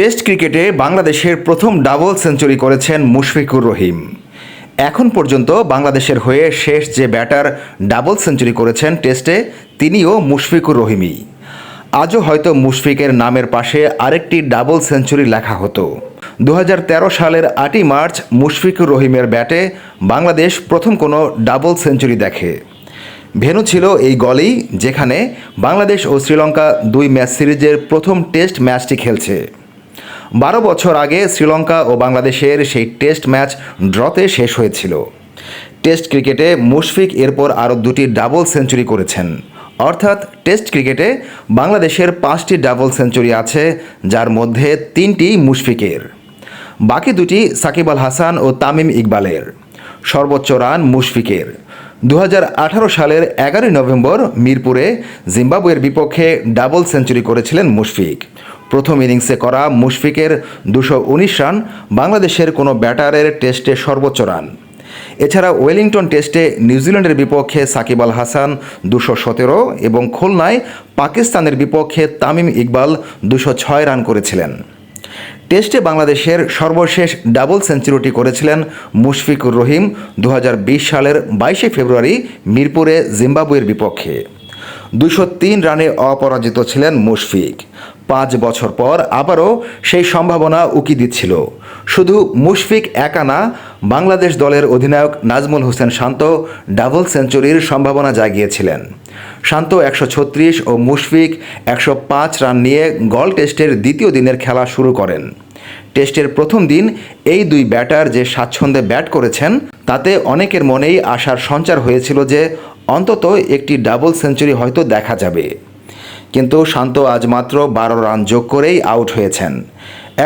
Test ক্রিকেটে বাংলাদেশের প্রথম ডাবল সেঞ্চুরি করেছেন মুশফিকুর রহিম। এখন পর্যন্ত বাংলাদেশের হয়ে শেষ যে ব্যাটার ডাবল সেঞ্চুরি করেছেন টেস্টে, তিনিও মুশফিকুর রহিমই। আজও হয়তো মুশফিকের নামের পাশে আরেকটি ডাবল সেঞ্চুরি লেখা হতো। দু হাজার তেরো সালের আটই মার্চ মুশফিকুর রহিমের ব্যাটে বাংলাদেশ প্রথম কোনো ডাবল সেঞ্চুরি দেখে। ভেনু ছিল এই গলেই যেখানে বাংলাদেশ ও শ্রীলঙ্কা দুই ম্যাচ সিরিজের প্রথম টেস্ট ম্যাচটি খেলছে। বারো বছর আগে শ্রীলঙ্কা ও বাংলাদেশের সেই টেস্ট ম্যাচ ড্রতে শেষ হয়েছিল। টেস্ট ক্রিকেটে মুশফিক এরপর আরও দুটি ডাবল সেঞ্চুরি করেছেন। অর্থাৎ টেস্ট ক্রিকেটে বাংলাদেশের পাঁচটি ডাবল সেঞ্চুরি আছে, যার মধ্যে তিনটি মুশফিকের। বাকি দুটি সাকিব আল হাসান ও তামিম ইকবালের। সর্বোচ্চ রান মুশফিকের। দু হাজার আঠারো সালের এগারোই নভেম্বর মিরপুরে জিম্বাবুয়ের বিপক্ষে ডাবল সেঞ্চুরি করেছিলেন মুশফিক। প্রথম ইনিংসে করা মুশফিকের দুশো উনিশ রান বাংলাদেশের কোনো ব্যাটারের টেস্টে সর্বোচ্চ রান। এছাড়া ওয়েলিংটন টেস্টে নিউজিল্যান্ডের বিপক্ষে সাকিব আল হাসান দুশো সতেরো এবং খুলনায় পাকিস্তানের বিপক্ষে তামিম ইকবাল দুশো ছয় রান করেছিলেন। টেস্টে বাংলাদেশের সর্বশেষ ডাবল সেঞ্চুরিটি করেছিলেন মুশফিকুর রহিম দু হাজার বিশ সালের বাইশে ফেব্রুয়ারি মিরপুরে জিম্বাবুয়ের বিপক্ষে। দুশো তিন রানে অপরাজিত ছিলেন মুশফিক। পাঁচ বছর পর আবারও সেই সম্ভাবনা উকি দিচ্ছিল। শুধু মুশফিক একা না, বাংলাদেশ দলের অধিনায়ক নাজমুল হোসেন শান্ত ডাবল সেঞ্চুরির সম্ভাবনা জাগিয়েছিলেন। শান্ত একশো ছত্রিশ ও মুশফিক একশো পাঁচ রান নিয়ে গল টেস্টের দ্বিতীয় দিনের খেলা শুরু করেন। টেস্টের প্রথম দিন এই দুই ব্যাটার যে স্বাচ্ছন্দ্যে ব্যাট করেছেন, তাতে অনেকের মনেই আশার সঞ্চার হয়েছিল যে অন্তত একটি ডাবল সেঞ্চুরি হয়তো দেখা যাবে। কিন্তু শান্ত আজ মাত্র বারো রান যোগ করেই আউট হয়েছেন।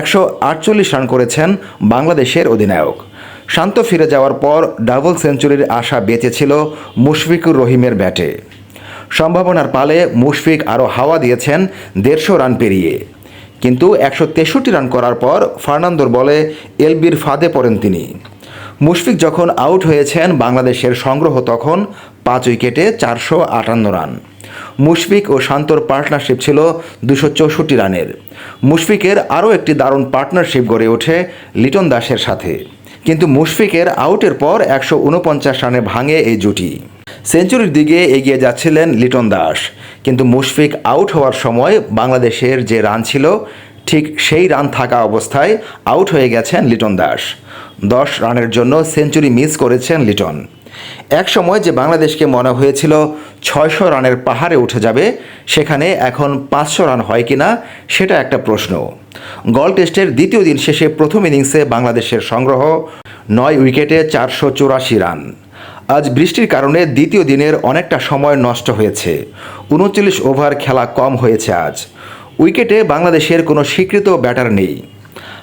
একশো আটচল্লিশ রান করেছেন বাংলাদেশের অধিনায়ক। শান্ত ফিরে যাওয়ার পর ডাবল সেঞ্চুরির আশা বেঁচেছিল মুশফিকুর রহিমের ব্যাটে। সম্ভাবনার পালে মুশফিক আরও হাওয়া দিয়েছেন দেড়শো রান পেরিয়ে। কিন্তু একশো তেষট্টি রান করার পর ফার্নান্দোর বলে এলবির ফাঁদে পড়েন তিনি। মুশফিক যখন আউট হয়েছেন বাংলাদেশের সংগ্রহ তখন পাঁচ উইকেটে চারশো আটান্ন রান। মুশফিক ও শান্তর পার্টনারশিপ ছিল দুশো চৌষট্টি রানের। মুশফিকের আরও একটি দারুণ পার্টনারশিপ গড়ে ওঠে লিটন দাসের সাথে। কিন্তু মুশফিকের আউটের পর একশো উনপঞ্চাশ রানে ভাঙে এই জুটি। সেঞ্চুরির দিকে এগিয়ে যাচ্ছিলেন লিটন দাস। কিন্তু মুশফিক আউট হওয়ার সময় বাংলাদেশের যে রান ছিল, ঠিক সেই রান থাকা অবস্থায় আউট হয়ে গেছেন লিটন দাস। দশ রানের জন্য সেঞ্চুরি মিস করেছেন লিটন। এক সময় যে বাংলাদেশকে মনে হয়েছিল ছয়শো রানের পাহাড়ে উঠে যাবে, সেখানে এখন পাঁচশো রান হয় কিনা, সেটা একটা প্রশ্ন। গল টেস্টের দ্বিতীয় দিন শেষে প্রথম ইনিংসে বাংলাদেশের সংগ্রহ, নয় উইকেটে চারশো চুরাশি রান। আজ বৃষ্টির কারণে দ্বিতীয় দিনের অনেকটা সময় নষ্ট হয়েছে। উনচল্লিশ ওভার খেলা কম হয়েছে আজ। উইকেটে বাংলাদেশের কোনো স্বীকৃত ব্যাটার নেই।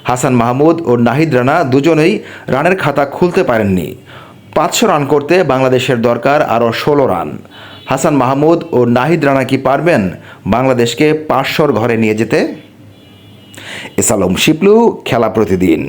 হাসান মাহমুদ ও নাহিদ রানা দুজনেই রানের খাতা খুলতে পারেননি। পাঁচশো রান করতে বাংলাদেশের দরকার আরও ষোলো রান। হাসান মাহমুদ ও নাহিদ রানা কি পারবেন বাংলাদেশকে পাঁচশোর ঘরে নিয়ে যেতে? এসালম শিপলু, খেলা প্রতিদিন।